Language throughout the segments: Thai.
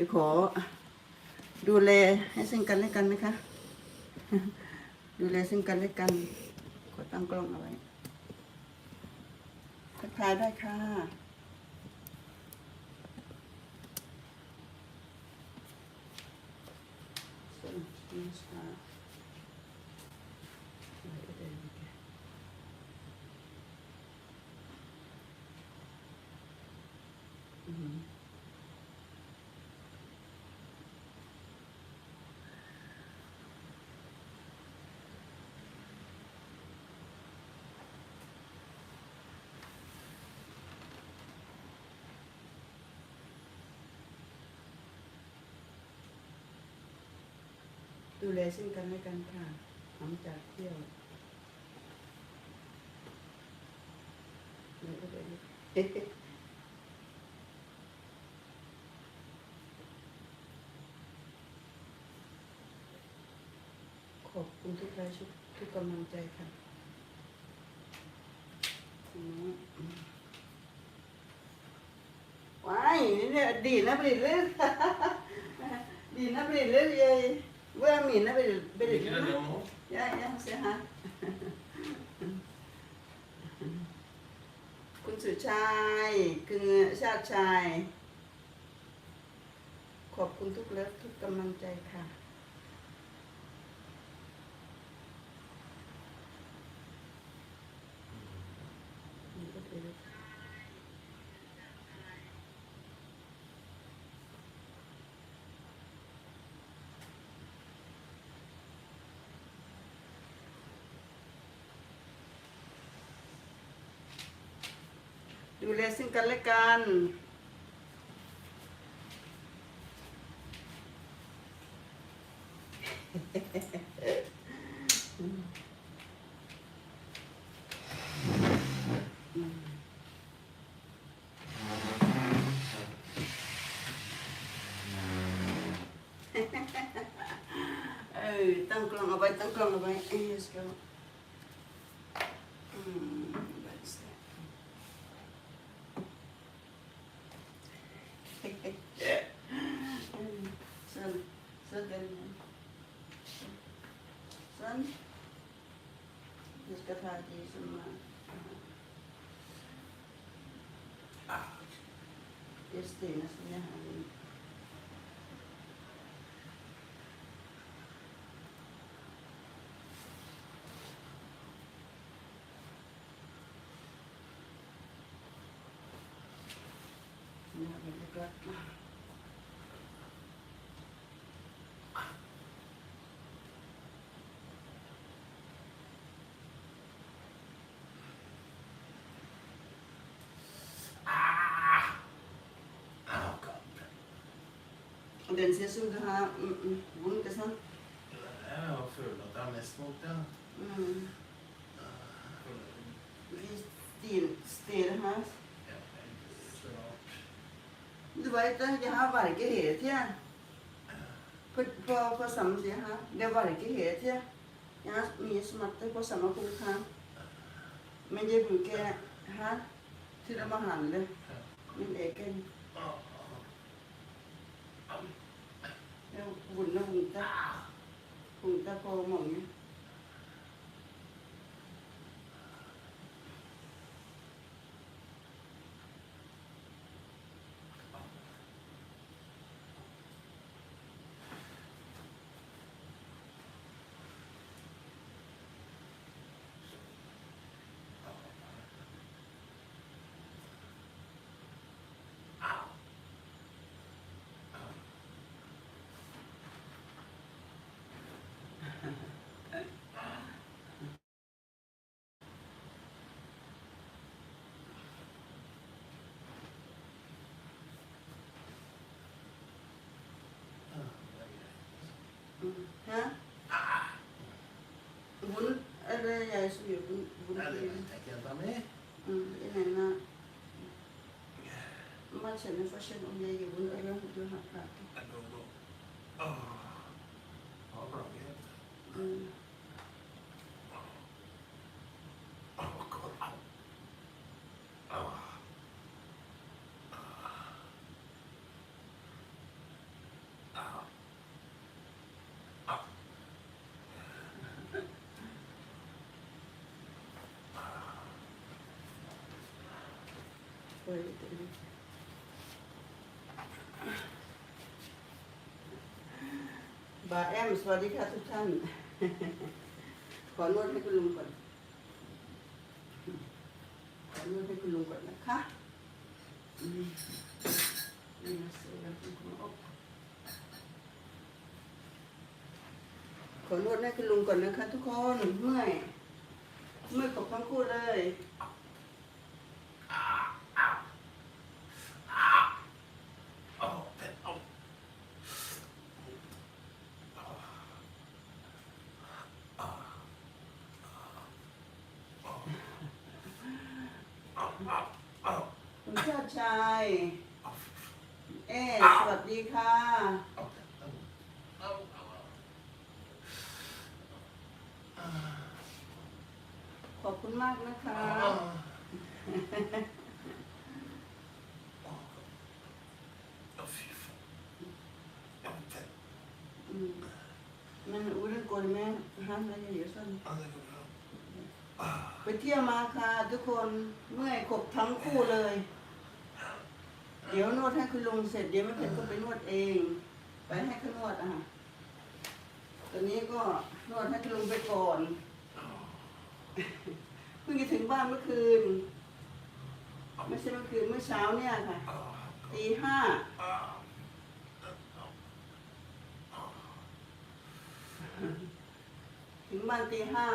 ดี๋ยขอดูแลให้ซึ่งกันและกันนะคะ ดูแลซึ่งกันและกันขอตั้งกล้องเอาไว้ทักทายได้ค่ะ So, nu ska... Vad är det? Mm. ดูแลซึ่งกันและกันค่ะหลังจากเที่ยวไม่ได้เอ๊ะขอบคุณทุกไลค์ทุกทุกกำลังใจค่ะว้ายนี่เนี่ยดีนะบริลเลยดีนะบริลเลย ยายว่ามีนะบริลบริล Vilken är det emot? Ja, ja, se här. คุณสุชัยคือชาติชายขอบคุณทุกเลิฟทุกกำลังใจค่ะ ดูแลซึ่งกันและกัน เออตั้งกล้องเอาไว้ตั้งกล้องเอาไว้เอ้ยสกอื Ah. Sa ganyan. Saan? Diyos ka tati sa mga. Este, nasa niya hangin. Yeah, but you got... den ser som du har mm, mm, rundt, ikke sant? Det er jo føler at det er mest mot, ja. Mm. Hvis stil, stil her. Du vet det, jeg har varger hele tiden. På, på, på samme side her. Det er varger hele tida. Jeg har mye smerter på samme punkt her. Men jeg bruker her til å behandle min egen เจ้าบุญนะหุ่นตาหุ่นตาโกม่อมเนี่ย Ha? Bunun öyle yaşıyor. Bunun, bunun Yine na maçı ne faşen olmaya gibi bunu öyle hudu hakikaten. Allah'ım. ช่วยตัวเองบาแอมสวัสดีค่ะทุกท่าน ขอนวดให้คุณลุงก่อน ขอนวดให้คุณลุงก่อนนะค่ะเสือคุณลุงอกขอนวดให้คุณลุงก่อนนะคะ ทุกคน เมื่อย เมื่อยกับทั้งคู่เลย ชาติชัย oh, เอ๊สวัสดีค่ะ oh, oh, oh, oh. ขอบคุณมากนะคะอืมมันอุ้ยกวนแม่ห้ามอะไรเยอะสั้นไปเที่ยวมาค่ะทุกคนเมื่อยขบทั้งคู่เลย เดี๋ยวนวดให้คุณลุงเสร็จเดี๋ยวไม่เป็นก็ไปนวดเอง ไปให้เขานวดอะตอนนี้ก็นวดให้คุณลุงไปก่อนเพิ่งจะถึงบ้านเมื่อคืน ไม่ใช่เมื่อคืนเมื่อเช้าเนี่ยค่ะตีห้าถึงบ้านตีห้า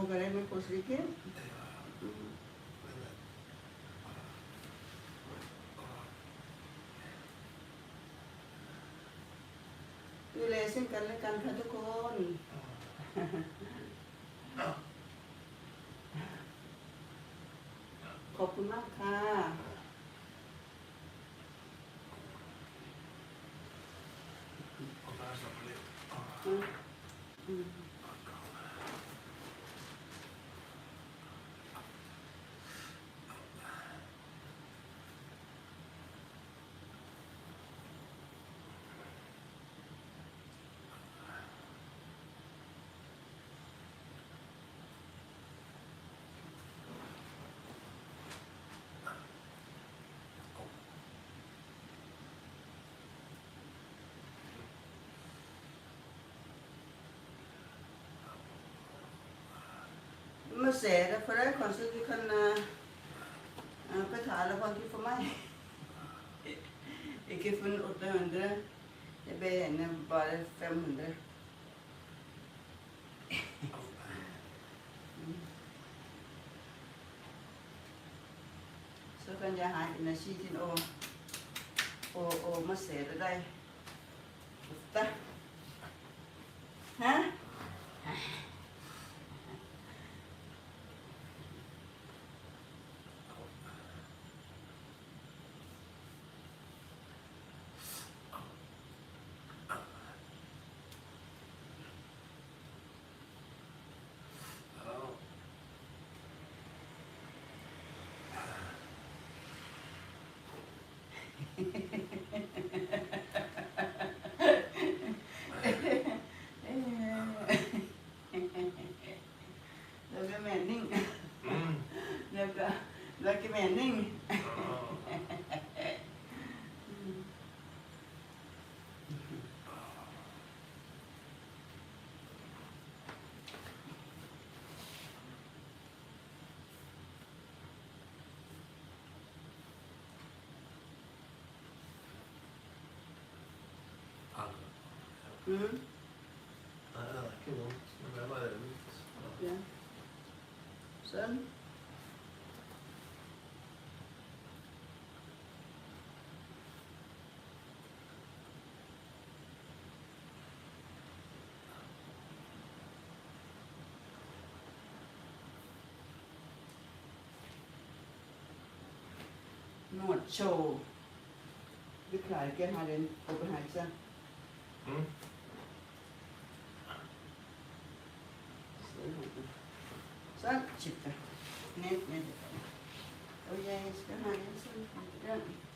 Può avere così che? ดูแลซึ่งกันและกันค่ะทุกคน ขอบคุณมากค่ะอืมอืมมาเสร็จแล้วพอได้คอนซื้อที่คันนาอ่าไปถ่ายละครที่ฟไม่ Ik heb een 800. Jag ber henne bara 500. Så kan jeg have energi til at, at, at massere dig. Ofte. Hæ? til vanding. Mm. Nej, der er ikke nogen. Hvad var det? Ja. Sådan. Nord show. Vi klarer ikke at have den oppe her, ikke sant? Sånn, skifte. Ned, ned. Og jeg skal ha en sånn den.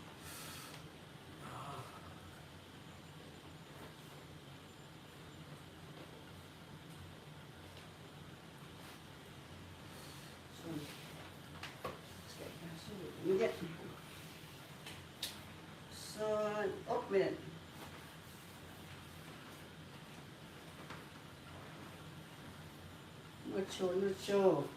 quit. Mucho, mucho.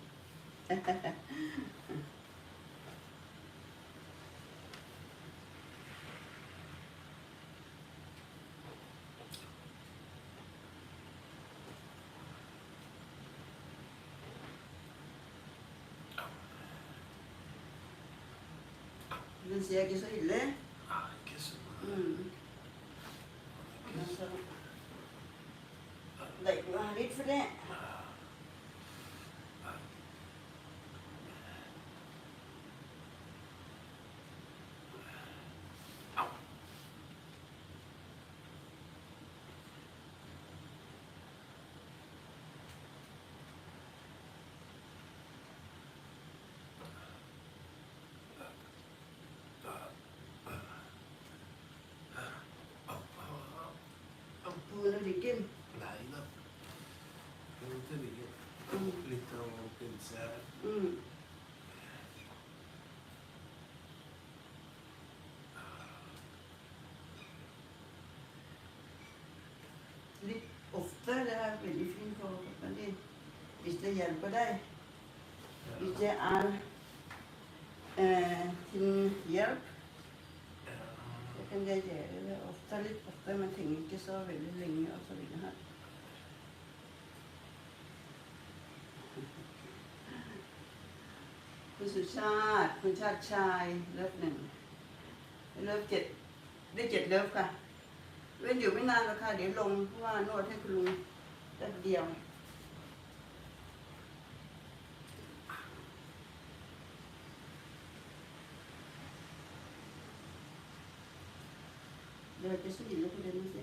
이런 이야기 소리래 so, but you want it for that? Religión. La vida. Me gusta religión. Como cristiano, pensar. Mm. Lidt oftere der er veldig fint på, og det, hvis det hjælper dig. Hvis det er øh, din hjælp, kan jeg gjøre det ofte, litt ofte, men trenger ikke så veldig lenge og så videre. คุณสุชาติคุณชาติชายเลิฟหนึ่งเลิฟเจ็ดได้เจ็ดเลิฟค่ะเว้นอยู่ไม่นานแล้วค่ะ เดี๋ยวลงเพราะว่านวดให้คุณลุงแป๊บเดียว Bøker som vi jo fordeles i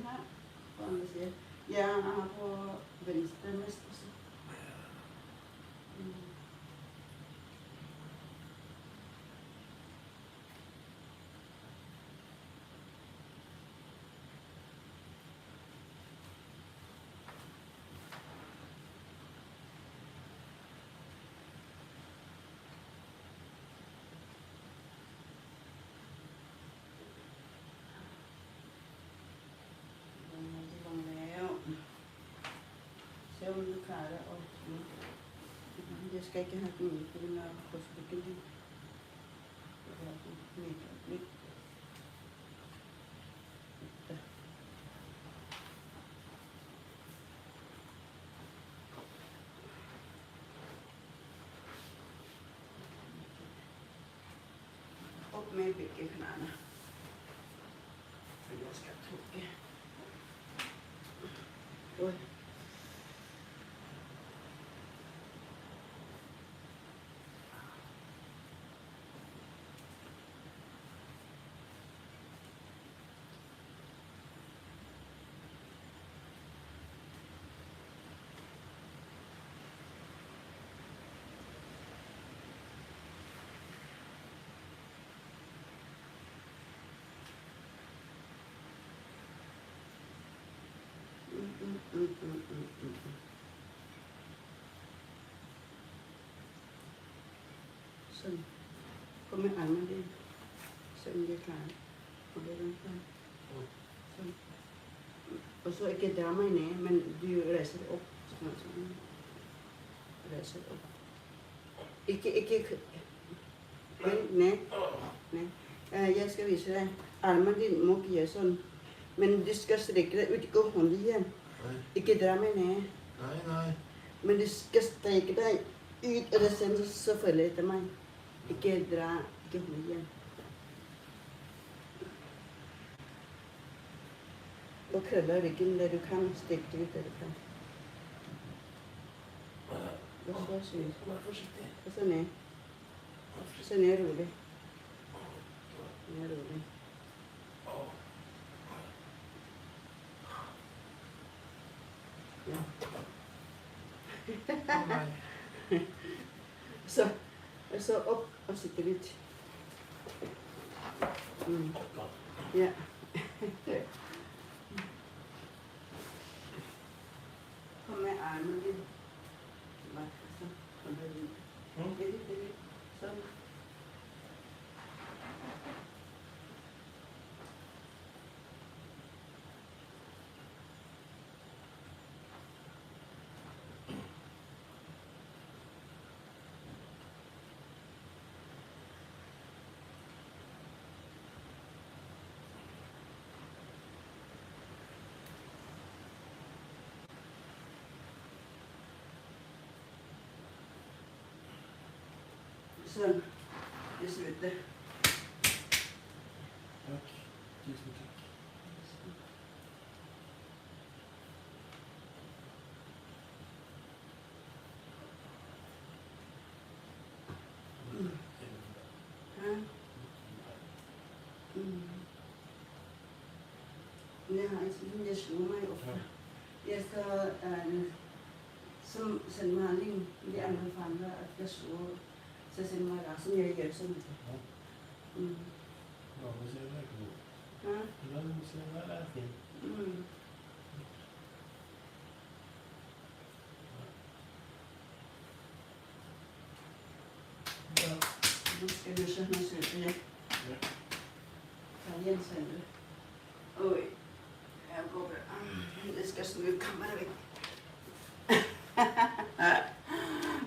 cara og jeg skal ikke have den med, for den er krydspækket. Og med begge knæene. For jeg skal trykke. Oi. Mm, mm, mm, mm, mm. Sådan. Kom med armene ind. Sådan det er klart. Og det er sådan. Sådan. Og så ikke der mig nære, men du rejser det op. Sådan, sådan. Rejser det op. Ikke, ikke, nej, nej, nej. Eh, Jeg skal vise dig. Armen din må ikke gjøre sånn. Men du skal strekke deg ut, i hånden igjen. Nej. Ikke drömmen, nej. Øh. Nej, nej. Men du skal sträcka dig ut och sen så, så följer efter mig. Ikke dra, ikke hon igen. Och krölla ryggen där du kan, sträck dig ut där du kan. Og så snu. Vær forsiktig. Og så ned. Så ned rolig. Ned rolig. 정말. 그래서 그래서 업 어시 드리지. 음. 예. 그러면 아는 게 맞아서 건드리는. 응? Sånn. Det slutter. Takk. Tusen takk. Det har jeg sådan, jeg slog mig ofte. Jeg står som sådan det de andre fanger, at jeg slår 선생님 뭐 나선 얘기 없었는데. 응. 너무 생각해도. 응? 너무 생각하지. 응. Eller så hun sulten, ja. Ta Jens Endre. Oi. Jeg går bra. Jeg skal snu kammeret vekk.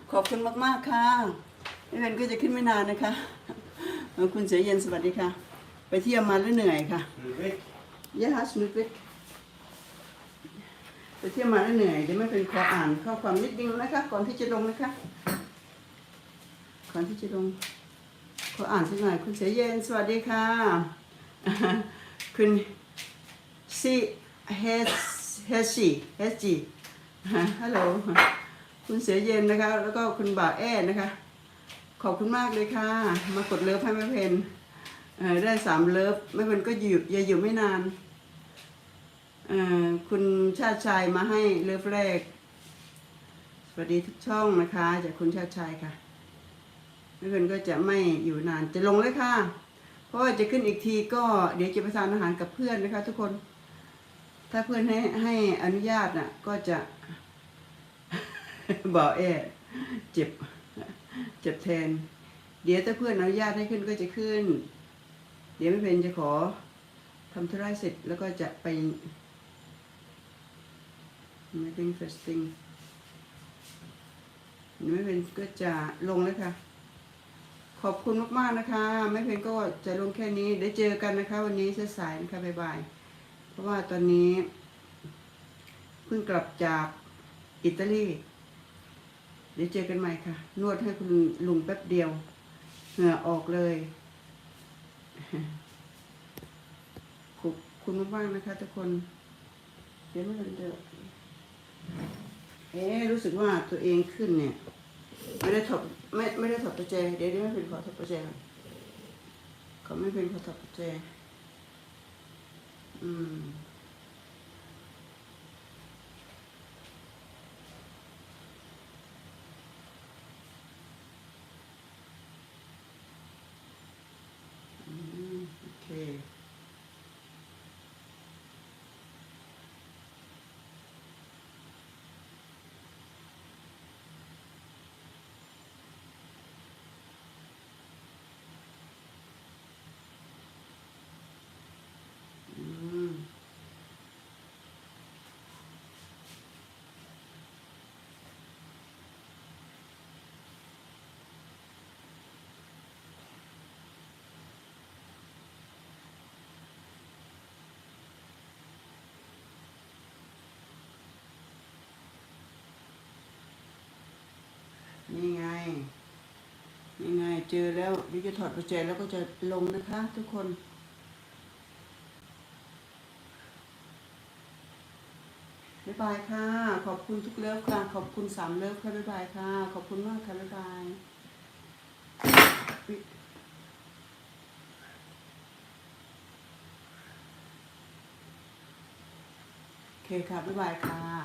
Kokken mot meg, hva? ณมากๆค่ะนี่เป็นก็จะขึ้นไม่นานนะคะเออคุณเสียเย็นสวัสดีค่ะ ไปเที่ยวมาแล้วเหนื่อยค่ะ Är du väck? ยะฮัสมิดเวกไปเที่ยวมาแล้วเหนื่อยเดี๋ยวไม่เป็นขออ่านข้อความนิดนึงนะคะ ก่อนที่จะลงนะคะ ก่อนที่จะลงขออ่านสักหน่อยคุณเสียเย็นสวัสดีค่ะ คุณซีเฮสเฮซีเฮสจีฮัลโหลคุณเสียเย็นนะคะ แล้วก็คุณบ่าวแอ้นะคะ ขอบคุณมากเลยค่ะ มากดเลิฟให้แม่เพนเออได้สามเลิฟแม่เพนก็อยู่อย่าอยู่ไม่นานเออคุณชาติชายมาให้เลิฟแรก สวัสดีทุกช่องนะคะ จากคุณชาติชายค่ะแม่เพนก็จะไม่อยู่นานจะลงเลยค่ะ เพราะว่าจะขึ้นอีกทีก็เดี๋ยวจะไปทานอาหารกับเพื่อนนะคะ ทุกคน ถ้าเพื่อนให้ให้อนุญาตน่ะ ก็จะบอกแอเจ็บ เจ็บแทน เดี๋ยวถ้าเพื่อนอนุญาตให้ขึ้นก็จะขึ้น เดี๋ยวไม่เพนจะขอทำธุระเสร็จแล้วก็จะไป meeting fasting ไม่เพนก็จะลงแล้วค่ะ ขอบคุณมากๆนะคะ ไม่เพนก็จะลงแค่นี้ได้เจอกันนะคะ วันนี้สายๆนะคะบ๊ายบายเพราะว่าตอนนี้เพิ่งกลับจากอิตาลี เดี๋ยวเจอกันใหม่ค่ะ นวดให้คุณลุงแป๊บเดียว เหงื่อออกเลยขอบคุณมากๆนะคะ ทุกคน เดี๋ยวไม่เป็นเดิมเอ๊ะรู้สึกว่าตัวเองขึ้นเนี่ย ไม่ได้ถอดไม่ไม่ได้ถอดประแจ เดี๋ยวเดี๋ยวไม่เป็นขอถอดประแจก่อนเขาไม่เป็นขอถอดประแจอืม อืมโอเค อืม นี่ไงนี่ไงเจอแล้วเดี๋ยวจะถอดประแจแล้วก็จะลงนะคะ ทุกคนบ๊ายบายค่ะ ขอบคุณทุกเลิฟค่ะ ขอบคุณสามเลิฟค่ะบ๊ายบายค่ะ ขอบคุณมากค่ะบ๊ายบายโอเคค่ะบ๊ายบายค่ะ